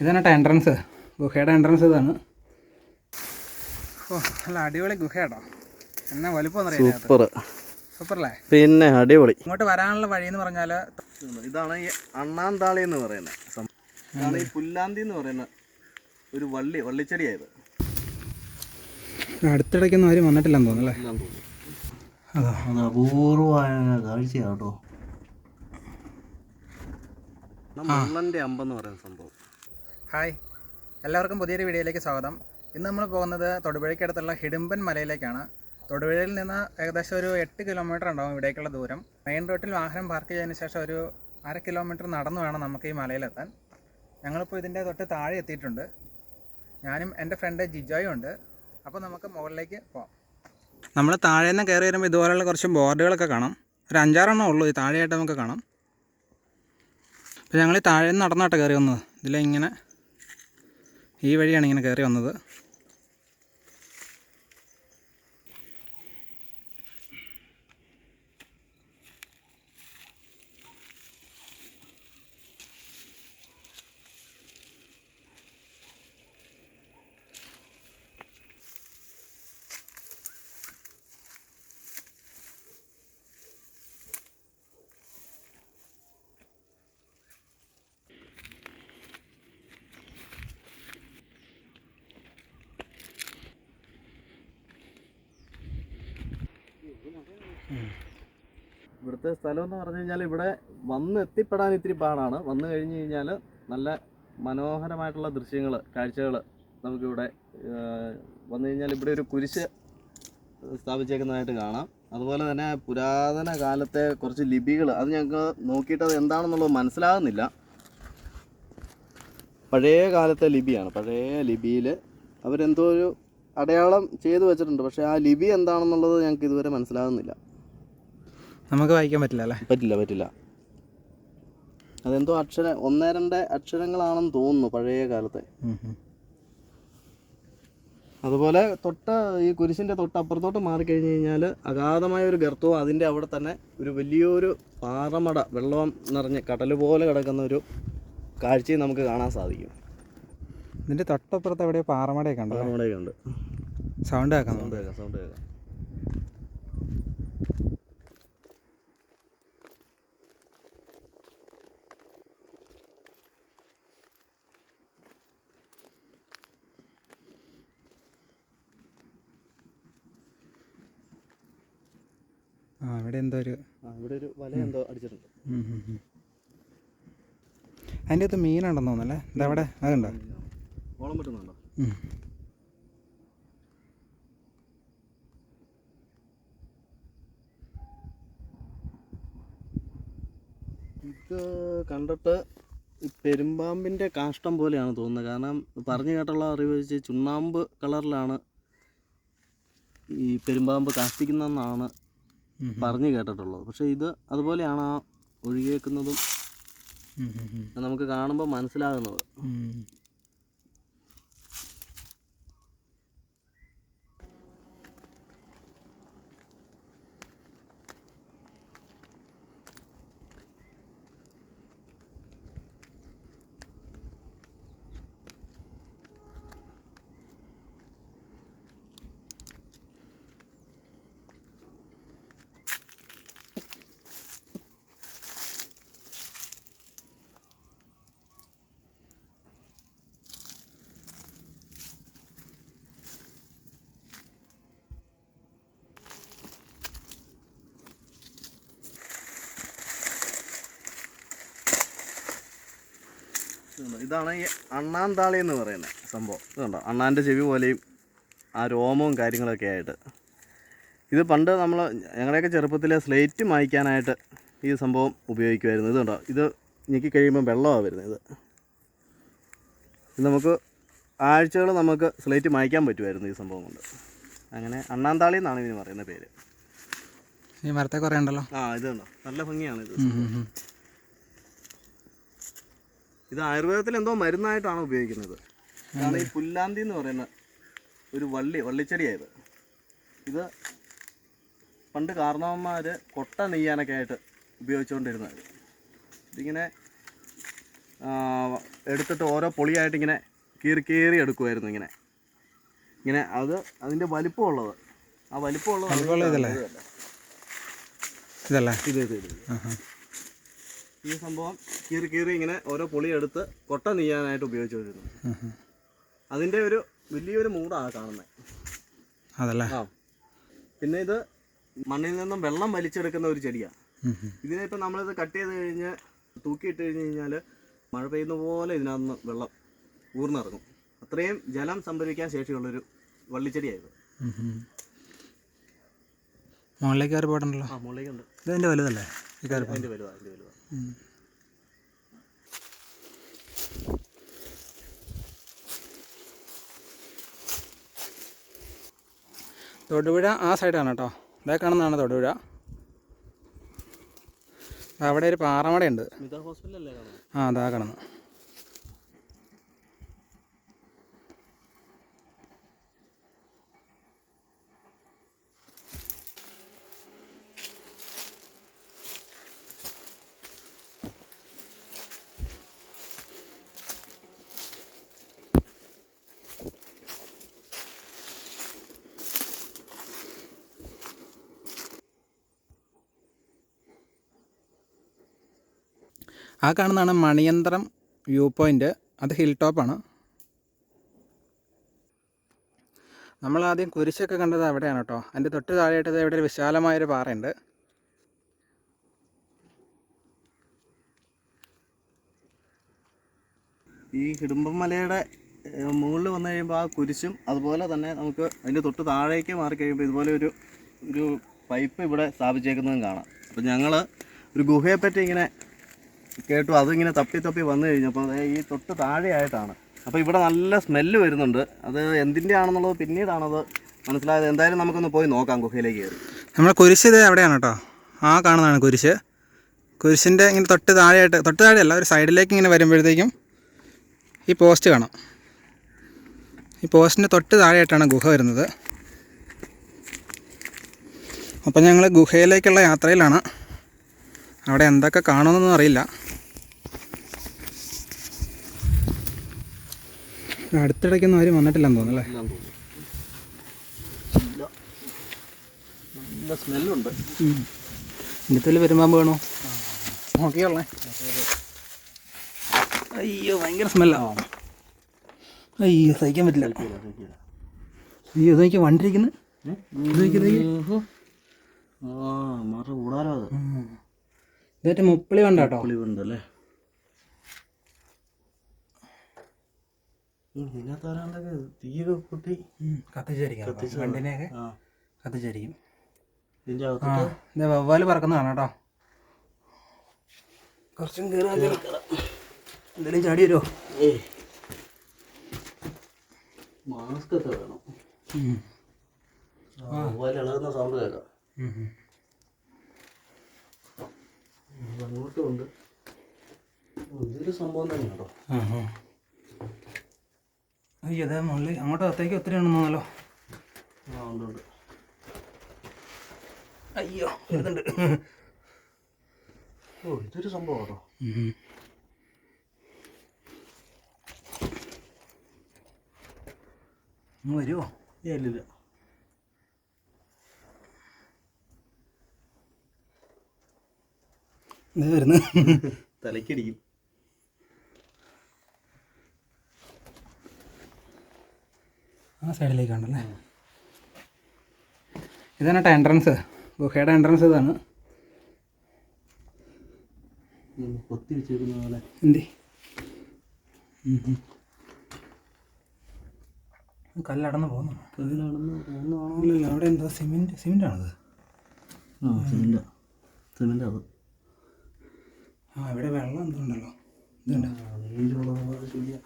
ഇതാണ് കേട്ടോ എൻട്രൻസ് ഗുഹയുടെ എൻട്രൻസ് ഇതാണ്. ഓ നല്ല അടിപൊളി ഗുഹയാട്ടോ. എന്നാ വലുപ്പം സൂപ്പർ. സൂപ്പറല്ലേ? പിന്നെ അടിപൊളി. ഇങ്ങോട്ട് വരാനുള്ള വഴി എന്ന് പറഞ്ഞാൽ ഇതാണ് ഈ അണ്ണാന്താളി എന്ന് പറയുന്നത് ഇതാണ് ഈ പുല്ലാന്തി എന്ന് പറയുന്ന ഒരു വള്ളി വള്ളിച്ചെടിയായത്. അടുത്തിടയ്ക്കൊന്നും ആരും വന്നിട്ടില്ലെന്ന് തോന്നുന്നു അല്ലേ? അതാ. അത് അപൂർവമായ കാഴ്ചയാട്ടോ അമ്പെന്ന് പറയുന്ന സംഭവം. ഹായ്. എല്ലാവർക്കും പുതിയൊരു വീഡിയോയിലേക്ക് സ്വാഗതം. ഇന്ന് നമ്മൾ പോകുന്നത് തൊടുപുഴയ്ക്കടുത്തുള്ള ഹിഡുമ്പൻ മലയിലേക്കാണ്. തൊടുപുഴയിൽ നിന്ന് ഏകദേശം ഒരു എട്ട് കിലോമീറ്റർ ഉണ്ടാവും ഇവിടേക്കുള്ള ദൂരം. മെയിൻ റോട്ടിൽ വാഹനം പാർക്ക് ചെയ്തതിന് ശേഷം ഒരു അര കിലോമീറ്റർ നടന്നു വേണം നമുക്ക് ഈ മലയിലെത്താൻ. ഞങ്ങളിപ്പോൾ ഇതിന്റെ തൊട്ട് താഴെ എത്തിയിട്ടുണ്ട്. ഞാനും എന്റെ ഫ്രണ്ട് ജിജോയും ഉണ്ട്. അപ്പോൾ നമുക്ക് മുകളിലേക്ക് പോകാം നമ്മൾ താഴെ നിന്ന് കയറി വരുമ്പോൾ ഇതുപോലെയുള്ള കുറച്ച് ബോർഡുകളൊക്കെ കാണാം. ഒരു അഞ്ചാറെണ്ണം ഉള്ളൂ. ഈ താഴെയായിട്ട് നമുക്ക് കാണാം. അപ്പോൾ ഞങ്ങൾ ഈ താഴെ നിന്ന് നടന്നാട്ടെ കയറി വന്നത്. ഇതിലിങ്ങനെ ഈ വഴിയാണ് ഇങ്ങനെ കയറി വന്നത്. ഇവിടുത്തെ സ്ഥലം എന്ന് പറഞ്ഞു കഴിഞ്ഞാൽ ഇവിടെ വന്ന് എത്തിപ്പെടാൻ ഇത്തിരി പാടാണ്. വന്നു കഴിഞ്ഞു കഴിഞ്ഞാൽ നല്ല മനോഹരമായിട്ടുള്ള ദൃശ്യങ്ങൾ കാഴ്ചകൾ നമുക്കിവിടെ വന്നു കഴിഞ്ഞാൽ ഇവിടെ ഒരു കുരിശ് സ്ഥാപിച്ചേക്കുന്നതായിട്ട് കാണാം. അതുപോലെ തന്നെ പുരാതന കാലത്തെ കുറച്ച് ലിപികൾ അത് ഞങ്ങൾക്ക് നോക്കിയിട്ട് അത് എന്താണെന്നുള്ളത് മനസ്സിലാകുന്നില്ല. പഴയ കാലത്തെ ലിപിയാണ്. പഴയ ലിപിയിൽ അവരെന്തോ ഒരു അടയാളം ചെയ്തു വെച്ചിട്ടുണ്ട്. പക്ഷേ ആ ലിപി എന്താണെന്നുള്ളത് ഞങ്ങൾക്ക് ഇതുവരെ മനസ്സിലാകുന്നില്ല. നമുക്ക് വായിക്കാൻ പറ്റില്ല അല്ലേ? പറ്റില്ല പറ്റില്ല. അതെന്തോ അക്ഷര ഒന്നേ രണ്ട് അക്ഷരങ്ങളാണെന്ന് തോന്നുന്നു പഴയ കാലത്തെ. അതുപോലെ തൊട്ട് ഈ കുരിശിന്റെ തൊട്ട് അപ്പുറത്തോട്ട് മാറിക്കഴിഞ്ഞ് കഴിഞ്ഞാൽ അഗാധമായ ഒരു ഗർത്തവും അതിന്റെ അവിടെ തന്നെ ഒരു വലിയൊരു പാറമട വെള്ളം നിറഞ്ഞ് കടൽ പോലെ കിടക്കുന്ന ഒരു കാഴ്ചയും നമുക്ക് കാണാൻ സാധിക്കും. ഇതിന്റെ തൊട്ടപ്പുറത്ത് എവിടെയോ പാറമടയൊക്കെ ഉണ്ട് പാറമടയൊക്കെ ഉണ്ട്. സൗണ്ട് കേൾക്കാം. സൗണ്ട് കേൾക്കാം സൗണ്ട് കേൾക്കാം. ആ ഇവിടെ എന്തോ ഒരു ഇവിടെ ഒരു വല എന്തോ അടിച്ചിട്ടുണ്ട്. അതിന്റെ അകത്ത് മീനുണ്ടെന്ന് തോന്നുന്നല്ലേ? എന്താ അവിടെ അതുണ്ടോ? ഓളം പറ്റുന്നുണ്ടോ? ഇത് കണ്ടിട്ട് പെരുമ്പാമ്പിന്റെ കാഷ്ടം പോലെയാണ് തോന്നുന്നത്. കാരണം പറഞ്ഞു കേട്ടുള്ള അറിവ് വെച്ച് ചുണ്ണാമ്പ് കളറിലാണ് ഈ പെരുമ്പാമ്പ് കാഷ്ടിക്കുന്നതെന്നാണ്. പറഞ്ഞു കേട്ടിട്ടുള്ളത്. പക്ഷേ ഇത് അതുപോലെയാണ് ആ ഒഴുകിയേക്കുന്നതും. നമുക്ക് കാണുമ്പോൾ മനസ്സിലാകുന്നത്. ഇതാണ് ഈ അണ്ണാന്താളി എന്ന് പറയുന്ന സംഭവം. ഇതുണ്ടോ? അണ്ണാന്റെ ചെവി പോലെയും ആ രോമവും കാര്യങ്ങളൊക്കെ ആയിട്ട്. ഇത് പണ്ട് നമ്മൾ ഞങ്ങളുടെയൊക്കെ ചെറുപ്പത്തിൽ സ്ലേറ്റ് മായ്ക്കാനായിട്ട് ഈ സംഭവം ഉപയോഗിക്കുമായിരുന്നു. ഇതുണ്ടോ? ഇത് ഞെക്കി കഴിയുമ്പോൾ വെള്ളമാണ് വരുന്നത് ഇത്. ഇത് നമുക്ക് ആഴ്ചകൾ നമുക്ക് സ്ലേറ്റ് മായ്ക്കാൻ പറ്റുമായിരുന്നു ഈ സംഭവം കൊണ്ട്. അങ്ങനെ അണ്ണാന്താളി എന്നാണ് ഇതിന് പറയുന്ന പേര്. ഈ മരത്തെ കുറേ ഉണ്ടല്ലോ. ആ ഇതുണ്ടോ നല്ല ഭംഗിയാണ് ഇത്. ഇത് ആയുർവേദത്തിൽ എന്തോ മരുന്നായിട്ടാണ് ഉപയോഗിക്കുന്നത്. ഇതാണ് ഈ പുല്ലാന്തി എന്ന് പറയുന്ന ഒരു വള്ളി വള്ളിച്ചെടിയായത്. ഇത് പണ്ട് കാർണവന്മാർ കൊട്ട നെയ്യാനൊക്കെ ആയിട്ട് ഉപയോഗിച്ചുകൊണ്ടിരുന്നത്. ഇതിങ്ങനെ എടുത്തിട്ട് ഓരോ പൊളിയായിട്ട് ഇങ്ങനെ കീറി കീറി എടുക്കുമായിരുന്നു ഇങ്ങനെ. ഇങ്ങനെ അത് അതിന്റെ വലിപ്പമുള്ളത്. ആ വലിപ്പമുള്ളത്? ഇതല്ലേ? ഇത് ഇത് ഇത്. ഈ സംഭവം കീറി കീറി ഇങ്ങനെ ഓരോ പൊളി എടുത്ത് കൊട്ട നെയ്യാനായിട്ട് ഉപയോഗിച്ചു വരുന്നു അതിന്റെ ഒരു വലിയൊരു മൂടാണ് കാണുന്നത് അതല്ലേ? ആ. പിന്നെ ഇത് മണ്ണിൽ നിന്നും വെള്ളം വലിച്ചെടുക്കുന്ന ഒരു ചെടിയാണ്. ഇതിനെ ഇപ്പം നമ്മളിത് കട്ട് ചെയ്ത് കഴിഞ്ഞ് തൂക്കിയിട്ട് കഴിഞ്ഞ് കഴിഞ്ഞാൽ മഴ പെയ്യുന്ന പോലെ ഇതിനകത്ത് വെള്ളം ഊർന്നിറങ്ങും. അത്രയും ജലം സംഭരിക്കാൻ ശേഷിയുള്ളൊരു ഉം. മുകളിലേക്ക് കയറി പോയിട്ടുണ്ടല്ലോ. ആ മുകളിലേക്കുണ്ട് ഇത് അതിന്റെ വലുതല്ലേ? ഈ കയറി അതിന്റെ അതിന്റെ തൊടുപുഴ ആ സൈഡാണ് കേട്ടോ. ഇതേ കാണുന്നതാണ് തൊടുപുഴ. അവിടെ ഒരു പാറമടയുണ്ട്. കാണുന്നത്? ആ അതാ കാണുന്നു ആ കാണുന്നതാണ് മണിയന്ത്രം വ്യൂ പോയിന്റ് അത് ഹിൽ ടോപ്പാണ് നമ്മൾ ആദ്യം കുരിശൊക്കെ കണ്ടത് അവിടെയാണ് കേട്ടോ. അതിന്റെ തൊട്ട് താഴെയായിട്ട് ഇവിടെ ഒരു വിശാലമായൊരു പാറയുണ്ട്. ഈ ഹിഡുമ്പം മലയുടെ മുകളിൽ വന്നു കഴിയുമ്പോൾ ആ കുരിശും അതുപോലെ തന്നെ നമുക്ക് അതിന്റെ തൊട്ട് താഴേക്ക് മാറി കഴിയുമ്പോൾ ഇതുപോലെ ഒരു ഒരു പൈപ്പ് ഇവിടെ സ്ഥാപിച്ചേക്കുന്നതും കാണാം. അപ്പം ഞങ്ങൾ ഒരു ഗുഹയെപ്പറ്റി ഇങ്ങനെ കേട്ടു. അതിങ്ങനെ തപ്പി തപ്പി വന്നു കഴിഞ്ഞപ്പോൾ ഈ തൊട്ട് താഴെയായിട്ടാണ്. അപ്പോൾ ഇവിടെ നല്ല സ്മെല്ല് വരുന്നുണ്ട്. അത് എന്തിന്റെ ആണെന്നുള്ളത് പിന്നീടാണത് മനസ്സിലായത്. എന്തായാലും നമുക്കൊന്ന് പോയി നോക്കാം ഗുഹയിലേക്ക് കയറി. നമ്മൾ കുരിശ് ഇത് എവിടെയാണ് കേട്ടോ. ആ കാണുന്നതാണ് കുരിശ്. കുരിശിന്റെ ഇങ്ങനെ തൊട്ട് താഴെയായിട്ട് തൊട്ട് താഴെയല്ല ഒരു സൈഡിലേക്ക് ഇങ്ങനെ വരുമ്പോഴത്തേക്കും ഈ പോസ്റ്റ് കാണാം. ഈ പോസ്റ്റിന്റെ തൊട്ട് താഴെയായിട്ടാണ് ഗുഹ വരുന്നത്. അപ്പോൾ ഞങ്ങൾ ഗുഹയിലേക്കുള്ള യാത്രയിലാണ്. അവിടെ എന്തൊക്കെ കാണുമെന്നൊന്നും അറിയില്ല. അടുത്തിടയ്ക്കൊന്നും ആരും വന്നിട്ടില്ലെന്ന് തോന്നുന്നു അല്ലേ? നല്ല സ്മെല്ലുണ്ട്. അടുത്തിൽ പെരുമ്പാമ്പ് വേണോ? നോക്കിയോളേ. അയ്യോ ഭയങ്കര സ്മെല്ലാണ് അയ്യോ സഹിക്കാൻ പറ്റില്ല. അയ്യോ ഇത് നോക്കി വണ്ടിരിക്കുന്നു? ആ മറ കൂടാലോ അത്. ഇതേറ്റ മുപ്പിളി വേണ്ട കേട്ടോ തീയൊക്കെ കുട്ടി കത്തിച്ചായിരിക്കും വണ്ടിനെയൊക്കെ ആ. കത്തിച്ചായിരിക്കും ഇതിന്റെ ആ അകത്ത് ഇത് വവ്വാൽ പറക്കുന്നതാണ് കേട്ടോ. കുറച്ചും കയറാൻ എന്തെങ്കിലും ചാടി വരുമോ മാസ്ക് ഒക്കെ വേണം. ഇളകുന്ന സൗണ്ട് കേൾക്കാം. അങ്ങോട്ടും ഉണ്ട്. ഇതൊരു സംഭവം തന്നെ കേട്ടോ അയ്യോ അതെ മുകളിൽ അങ്ങോട്ട് അകത്തേക്ക് ഒത്തിരി ഉണ്ടെന്ന് തോന്നല്ലോ ആ ഉണ്ട് ഉണ്ട്. അയ്യോ വരുന്നുണ്ട്. ഓ ഇതൊരു സംഭവം ആണോ അങ്ങ് വരുമോ ഇല്ലില്ല ഇത് വരുന്നു. തലക്കടിക്കും ആ സൈഡിലേക്കാണല്ലേ. ഇതാണ് കേട്ടോ എൻട്രൻസ് ഗുഹയുടെ എൻട്രൻസ് ഇതാണ്. കൊത്തി വെച്ചിരിക്കുന്ന പോലെ. എന്തി? കല്ലടന്ന് പോകുന്നു. കല്ലിലാണെന്ന് തോന്നുവാണോ ഇല്ലല്ല അവിടെ എന്താ സിമെന്റ് സിമെന്റ് ആണത് ആ സിമെന്റ് സിമെന്റ് അത്. ആ ഇവിടെ വെള്ളം എന്തുണ്ടല്ലോ ഇതുണ്ട്. നീരുള്ള ശരിയാ.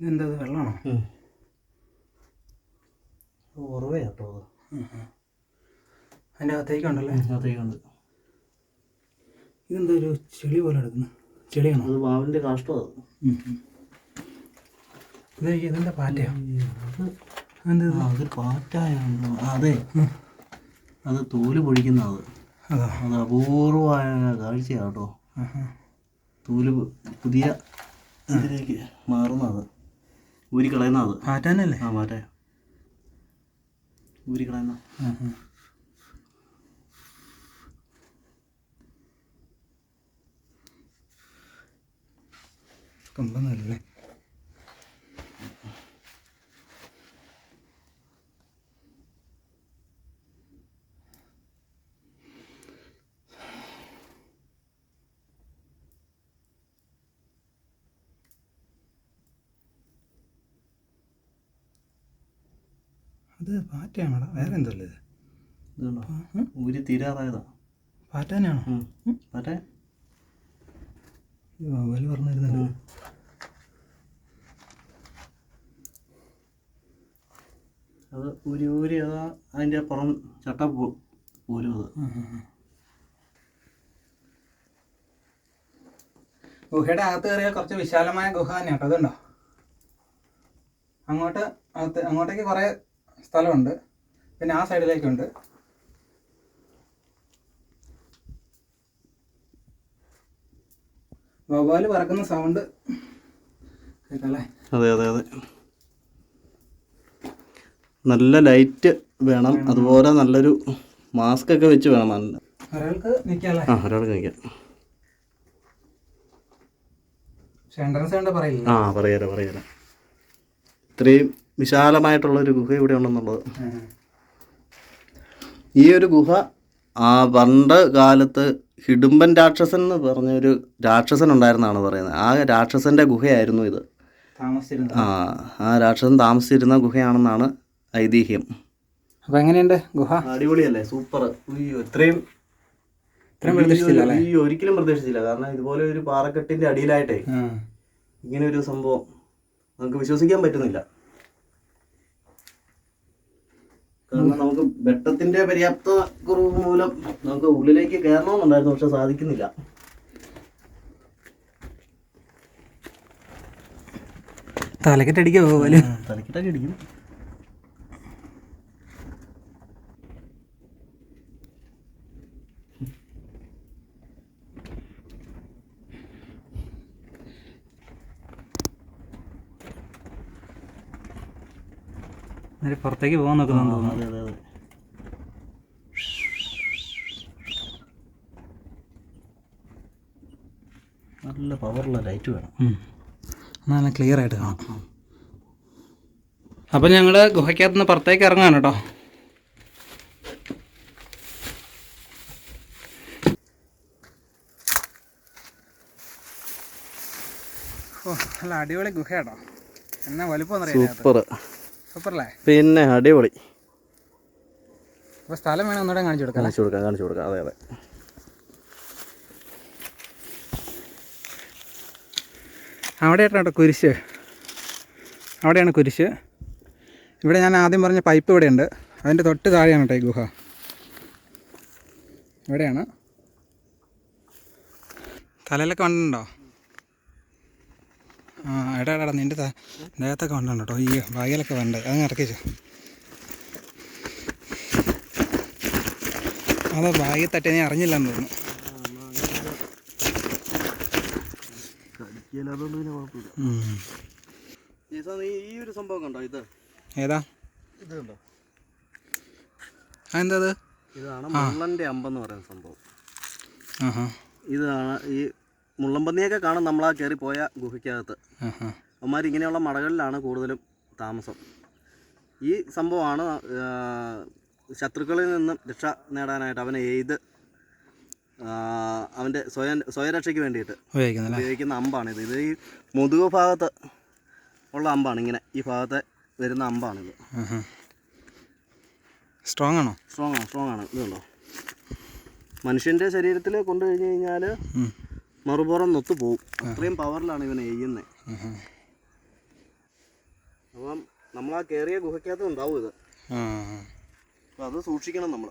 ഇതെന്താ ഇത്? വെള്ളമാണോ? ഉറവേ കേട്ടോ അത്. അതിന്റെ അകത്തേക്കുണ്ടല്ലേ? അതേക്കുണ്ട് ഇതെന്താ ഒരു ചെളി പോലെ എടുക്കുന്നു? ചെളിയാണോ? അത് വാവിന്റെ കാഷ്ടം അത്. ഇത് ഇതെന്താ പാറ്റയോ? അത് അത് പാറ്റായാണോ ആ, അതെ. അത് തോൽ പൊഴിക്കുന്ന അത്. അതോ. അപൂർവമായ കാഴ്ചയാണ് കേട്ടോ ആഹാ. തൂൽ പുതിയ ഇതിലേക്ക് മാറുന്നത്. ഊരി കളയുന്ന അത്. പാറ്റാനല്ലേ ആ മാറ്റേ. ഊരി കളയുന്ന. കൊമ്പൊന്നുമല്ലേ അത് പാറ്റയാണോടാ? വേറെ എന്തല്ലേ ഇത്? ഊരി തീരാറായതാ. പാറ്റാനാണോ പാറ്റ വവ്വാൽ പറഞ്ഞിരുന്നല്ലോ? അത് ഊരി ഊരി അതാ അതിന്റെ പുറം ചട്ട പോരും അത് ഗുഹയുടെ അകത്ത് കയറിയാൽ കുറച്ച് വിശാലമായ ഗുഹ തന്നെയാണ് കേട്ടോ അതുണ്ടോ? അങ്ങോട്ട് അകത്ത് അങ്ങോട്ടേക്ക് കുറേ സ്ഥലമുണ്ട്. പിന്നെ ആ സൈഡിലേക്കുണ്ട്. വവ്വാൽ പറക്കുന്ന സൗണ്ട് കേട്ടല്ലേ അതെ അതെ അതെ. നല്ല ലൈറ്റ് വേണം. അതുപോലെ നല്ലൊരു മാസ്ക് ഒക്കെ വെച്ച് വേണം. നല്ല ഒരാൾക്ക് നിൽക്കാം ആ ഒരാൾക്ക് നിൽക്കാം പക്ഷെ എൻട്രൻസ് കണ്ട പറയില്ല? ആ പറയാലോ പറയാലോ ഇത്രയും വിശാലമായിട്ടുള്ളൊരു ഗുഹ ഇവിടെ ഉണ്ടെന്നുള്ളത് ഈ ഒരു ഗുഹ ആ പണ്ട് കാലത്ത് ഹിഡുംബൻ രാക്ഷസൻ എന്ന് പറഞ്ഞൊരു രാക്ഷസൻ ഉണ്ടായിരുന്നാണ് പറയുന്നത്. ആ രാക്ഷസന്റെ ഗുഹയായിരുന്നു ഇത്. ആ ആ രാക്ഷസൻ താമസിച്ചിരുന്ന ഗുഹയാണെന്നാണ് ഐതിഹ്യം. അപ്പൊ എങ്ങനെയുണ്ട് ഗുഹ? അടിപൊളിയല്ലേ സൂപ്പർ. അയ്യോ ഇത്രയും അയ്യോ ഒരിക്കലും പ്രതീക്ഷിച്ചില്ല. കാരണം ഇതുപോലെ ഒരു പാറക്കെട്ടിന്റെ അടിയിലായിട്ടേ. ഇങ്ങനെ ഒരു സംഭവം. നമുക്ക് വിശ്വസിക്കാൻ പറ്റുന്നില്ല. കാരണം നമുക്ക് വെട്ടത്തിന്റെ പര്യാപ്ത കുറവ് മൂലം നമുക്ക് ഉള്ളിലേക്ക് കയറണമെന്നുണ്ടായിരുന്നു പക്ഷെ സാധിക്കുന്നില്ല. തലക്കെട്ടടിക്കോ തലക്കെട്ടടിക്കും തലക്കിട്ടൊക്കെ ഇടിക്കും നേരെ പുറത്തേക്ക് പോകാൻ നോക്കുന്നു തോന്നുന്നു. അതെ അതെ അതെ. നല്ല പവറുള്ള ലൈറ്റ് വേണം. നല്ല ക്ലിയർ ആയിട്ട് കാണാം. അപ്പം ഞങ്ങൾ ഗുഹയ്ക്കകത്ത് നിന്ന് പുറത്തേക്ക് ഇറങ്ങാണ് കേട്ടോ. ഓ നല്ല അടിപൊളി ഗുഹയാട്ടോ. എന്നാ വലുപ്പം എന്നറിയാം സൂപ്പർ സൂപ്പറല്ലേ? പിന്നെ അടിപൊളി. അപ്പോൾ സ്ഥലം വേണം ഒന്നുകൂടെ കാണിച്ചു കൊടുക്കാം കാണിച്ചു കൊടുക്കാം കാണിച്ചു കൊടുക്കാം. അതെ അതെ. അവിടെയായിട്ടാണ് കേട്ടോ കുരിശ്. അവിടെയാണ് കുരിശ്. ഇവിടെ ഞാൻ ആദ്യം പറഞ്ഞ പൈപ്പ് ഇവിടെയുണ്ട്. അതിന്റെ തൊട്ട് താഴെയാണ് കേട്ടോ ഈ ഗുഹ. ഇവിടെയാണ്. തലയിലൊക്കെ വണ്ടുണ്ടോ ആ എടാ എടാ നിന്റെ ത- ദേഹത്തൊക്കെ വണ്ടുണ്ട് കേട്ടോ. ഈ വായിലൊക്കെ വേണ്ട. അതങ്ങ് ഇറക്കിച്ചു. അത് ബാഗിൽ തട്ടി നീ അറിഞ്ഞില്ലെന്ന് തോന്നുന്നു. ഈ ഒരു സംഭവം കണ്ടോ ഇത്? ഏതാ? ഇത് കണ്ടോ? അതെന്താ അത്? ഇതാണ് മുള്ളന്റെ അമ്പെന്ന് പറയുന്ന സംഭവം. ആഹാ. ഇതാണ് ഈ മുള്ളമ്പന്നിയൊക്കെ കാണും നമ്മൾ ആ കയറി പോയ ഗുഹയ്ക്കകത്ത്. അവന്മാർ ഇങ്ങനെയുള്ള മടകളിലാണ് കൂടുതലും താമസം. ഈ സംഭവമാണ് ശത്രുക്കളിൽ നിന്നും രക്ഷ നേടാനായിട്ട് അവനെ ആ, അവന്റെ സ്വയം സ്വയരക്ഷയ്ക്ക് വേണ്ടിയിട്ട് ഉപയോഗിക്കുന്ന അമ്പാണിത്. ഇത് ഈ മുതുക് ഭാഗത്ത് ഉള്ള അമ്പാണ് ഇങ്ങനെ. ഈ ഭാഗത്തെ വരുന്ന അമ്പാണിത്. സ്ട്രോങ് ആണോ? സ്ട്രോങ് ആണ് സ്ട്രോങ് ആണ്. ഇതുണ്ടോ? മനുഷ്യന്റെ ശരീരത്തിൽ കൊണ്ടു കഴിഞ്ഞ് കഴിഞ്ഞാൽ. മറുപുറം നൊത്തു പോവും. അത്രയും പവറിലാണ് ഇവൻ എയ്യുന്നത് അപ്പം നമ്മൾ ആ കയറിയ ഗുഹയ്ക്കകത്ത് ഉണ്ടാവും ഇത്. അപ്പം അത് സൂക്ഷിക്കണം നമ്മൾ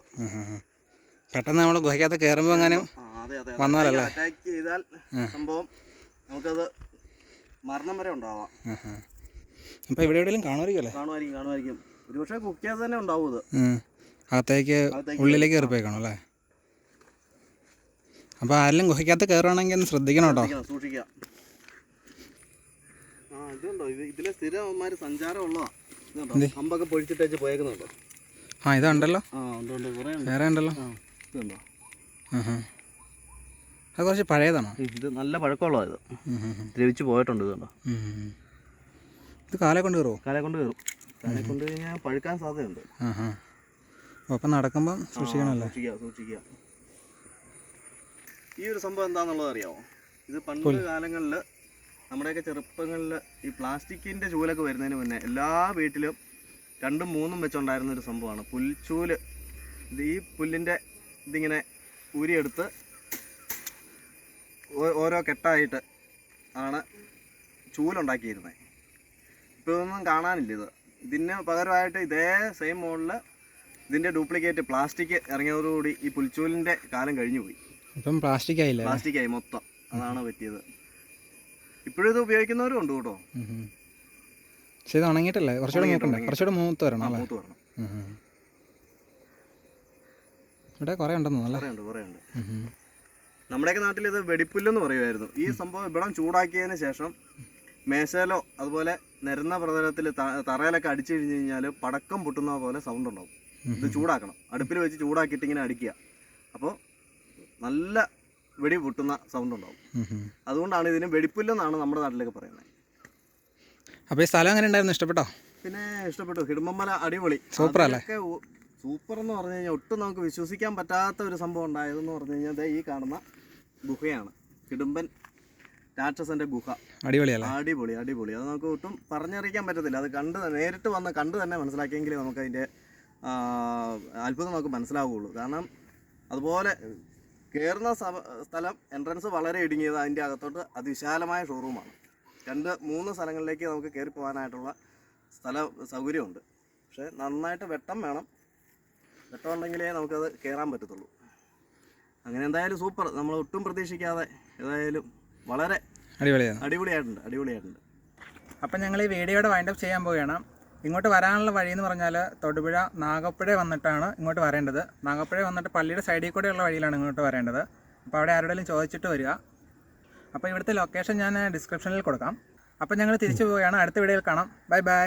പെട്ടെന്ന് നമ്മൾ ഗുഹയ്ക്കകത്ത് കയറുമ്പോൾ അങ്ങനെ വന്നാലല്ലേ? അറ്റാക്ക് ചെയ്താൽ സംഭവം നമുക്കത് മരണം വരെ ഉണ്ടാവാം. അപ്പോൾ ഇവിടെ എവിടെയെങ്കിലും കാണുമായിരിക്കും കാണുമായിരിക്കും കാണുമായിരിക്കും. ഒരുപക്ഷെ കുക്കിയാൽ തന്നെ ഉണ്ടാവും ഇത്. അകത്തേക്ക് ഉള്ളിലേക്ക് കയറി കാണും അല്ലേ? അപ്പോൾ ആരെങ്കിലും ഗുഹയ്ക്കകത്ത് കയറുകയാണെങ്കിൽ ഒന്ന് ശ്രദ്ധിക്കണം കേട്ടോ. സൂക്ഷിക്കാം. ആ ഇതുണ്ടോ? ഇത് ഇതിലെ സ്ഥിരമാര് സഞ്ചാരം ഉള്ളതാ ഇതുണ്ടോ കമ്പൊക്കെ പൊഴിച്ചിട്ടേച്ച് പോയേക്കുന്നുണ്ടോ? ആ ഇതുണ്ടല്ലോ. ആ ഉണ്ട് ഉണ്ട്. കുറേ വേറെ ഉണ്ടല്ലോ. ഇതുണ്ടോ. അത് കുറച്ച് പഴയതാണോ? ഇത് നല്ല പഴക്കമുള്ളതാ ഇത്. ദ്രവിച്ച് പോയിട്ടുണ്ട് ഇതുണ്ടോ. ഇത് കാലെ കൊണ്ട് കയറുമോ കാലെ കൊണ്ട് കയറും. കാലെ കൊണ്ട് കഴിഞ്ഞാൽ പഴുക്കാൻ സാധ്യതയുണ്ട്. അപ്പോൾ അപ്പം നടക്കുമ്പം സൂക്ഷിക്കണമല്ലോ. സൂക്ഷിക്കുക സൂക്ഷിക്കുക ഈ ഒരു സംഭവം എന്താണെന്നുള്ളത് അറിയാമോ ഇത് പണ്ട് കാലങ്ങളിൽ നമ്മുടെയൊക്കെ ചെറുപ്പങ്ങളിൽ ഈ പ്ലാസ്റ്റിക്കിന്റെ ചൂലൊക്കെ വരുന്നതിന് മുന്നേ എല്ലാ വീട്ടിലും രണ്ടും മൂന്നും വെച്ചുണ്ടായിരുന്ന ഒരു സംഭവമാണ്. പുൽച്ചൂൽ. ഇത് ഈ പുല്ലിന്റെ ഇതിങ്ങനെ ഊരിയെടുത്ത് ഓരോ കെട്ടായിട്ട് ആണ് ചൂലുണ്ടാക്കിയിരുന്നത് ഇപ്പോൾ ഇതൊന്നും കാണാനില്ല ഇത്. ഇതിന് പകരമായിട്ട് ഇതേ സെയിം മോഡലിൽ ഇതിന്റെ ഡ്യൂപ്ലിക്കേറ്റ് പ്ലാസ്റ്റിക് ഇറങ്ങിയതോടുകൂടി ഈ പുൽച്ചൂലിന്റെ കാലം കഴിഞ്ഞു പോയി ഇപ്പം പ്ലാസ്റ്റിക് ആയില്ല? പ്ലാസ്റ്റിക് ആയി മൊത്തം. അതാണ് പറ്റിയത്. ഇപ്പോഴും ഇത് ഉപയോഗിക്കുന്നവരും ഉണ്ട് കേട്ടോ. പക്ഷേ ഇത് ഉണങ്ങിയിട്ടല്ലേ? കുറച്ചുകൂടെ നോക്കണ്ടേ കുറച്ചുകൂടെ മൂത്ത് വരണം അല്ലേ? മൂത്ത് വരണം. ഇവിടെ കുറേ ഉണ്ടെന്ന് അല്ലേ? കുറേ ഉണ്ട് കുറേ ഉണ്ട്. നമ്മുടെയൊക്കെ നാട്ടിൽ ഇത് വെടിപ്പുല്ലെന്ന് പറയുമായിരുന്നു. ഈ സംഭവം ഇവിടം ചൂടാക്കിയതിന് ശേഷം മേശയിലോ അതുപോലെ നിരന്ന പ്രതലത്തിൽ തറയിലൊക്കെ അടിച്ചു കഴിഞ്ഞ് കഴിഞ്ഞാൽ പടക്കം പൊട്ടുന്ന പോലെ സൗണ്ട് ഉണ്ടാവും. ഇത് ചൂടാക്കണം. അടുപ്പിൽ വെച്ച് ചൂടാക്കിയിട്ട് ഇങ്ങനെ അടിക്കുക. അപ്പോൾ നല്ല വെടി പൊട്ടുന്ന സൗണ്ട് ഉണ്ടാവും. അതുകൊണ്ടാണ് ഇതിന് വെടിപ്പുല്ലെന്നാണ് നമ്മുടെ നാട്ടിലൊക്കെ പറയുന്നത്. അപ്പോൾ ഈ സ്ഥലം അങ്ങനെ ഉണ്ടായിരുന്നു? ഇഷ്ടപ്പെട്ടോ? പിന്നെ ഇഷ്ടപ്പെട്ടു. ഹിഡുമ്പമല അടിപൊളി. സൂപ്പർ അല്ലേ? സൂപ്പർ എന്ന് പറഞ്ഞു കഴിഞ്ഞാൽ ഒട്ടും നമുക്ക് വിശ്വസിക്കാൻ പറ്റാത്ത ഒരു സംഭവം ഉണ്ടായതെന്ന് പറഞ്ഞു കഴിഞ്ഞാൽ ഈ കാണുന്ന ഗുഹയാണ്. ഹിഡുമ്പൻ രാക്ഷസന്റെ ഗുഹ. അടിപൊളിയല്ല? അടിപൊളി അടിപൊളി. അത് നമുക്ക് ഒട്ടും പറഞ്ഞറിയിക്കാൻ പറ്റത്തില്ല. അത് കണ്ട് നേരിട്ട് വന്ന് കണ്ട് തന്നെ മനസ്സിലാക്കിയെങ്കിലേ നമുക്ക് അതിന്റെ അത്ഭുതം നമുക്ക് മനസ്സിലാവുകയുള്ളൂ കാരണം അതുപോലെ കയറുന്ന സ്ഥ- സ്ഥലം എൻട്രൻസ് വളരെ ഇടുങ്ങിയത് അതിന്റെ അകത്തോട്ട് അതിവിശാലമായ ഷോറൂമാണ് രണ്ട് മൂന്ന് സ്ഥലങ്ങളിലേക്ക് നമുക്ക് കയറി പോകാനായിട്ടുള്ള സ്ഥല സൗകര്യമുണ്ട്. പക്ഷേ നന്നായിട്ട് വെട്ടം വേണം. വെട്ടം ഉണ്ടെങ്കിലേ നമുക്കത് കയറാൻ പറ്റത്തുള്ളൂ. അങ്ങനെ എന്തായാലും സൂപ്പർ നമ്മൾ ഒട്ടും പ്രതീക്ഷിക്കാതെ ഏതായാലും വളരെ അടിപൊളിയാണ്. അടിപൊളിയായിട്ടുണ്ട് അടിപൊളിയായിട്ടുണ്ട്. അപ്പം ഞങ്ങൾ ഈ വീഡിയോയുടെ വൈൻഡപ്പ് ചെയ്യാൻ പോവുകയാണ്. ഇങ്ങോട്ട് വരാനുള്ള വഴി എന്ന് പറഞ്ഞാൽ തൊടുപുഴ നാഗപ്പുഴ വന്നിട്ടാണ് ഇങ്ങോട്ട് വരേണ്ടത്. നാഗപ്പുഴ വന്നിട്ട് പള്ളിയുടെ സൈഡിൽ കൂടെയുള്ള വഴിയിലാണ് ഇങ്ങോട്ട് വരേണ്ടത്. അപ്പോൾ അവിടെ ആരോടെങ്കിലും ചോദിച്ചിട്ട് വരിക. അപ്പോൾ ഇവിടുത്തെ ലൊക്കേഷൻ ഞാൻ ഡിസ്ക്രിപ്ഷനിൽ കൊടുക്കാം. അപ്പോൾ ഞങ്ങൾ തിരിച്ചു പോവുകയാണ്. അടുത്ത വീഡിയോയിൽ കാണാം. Bye bye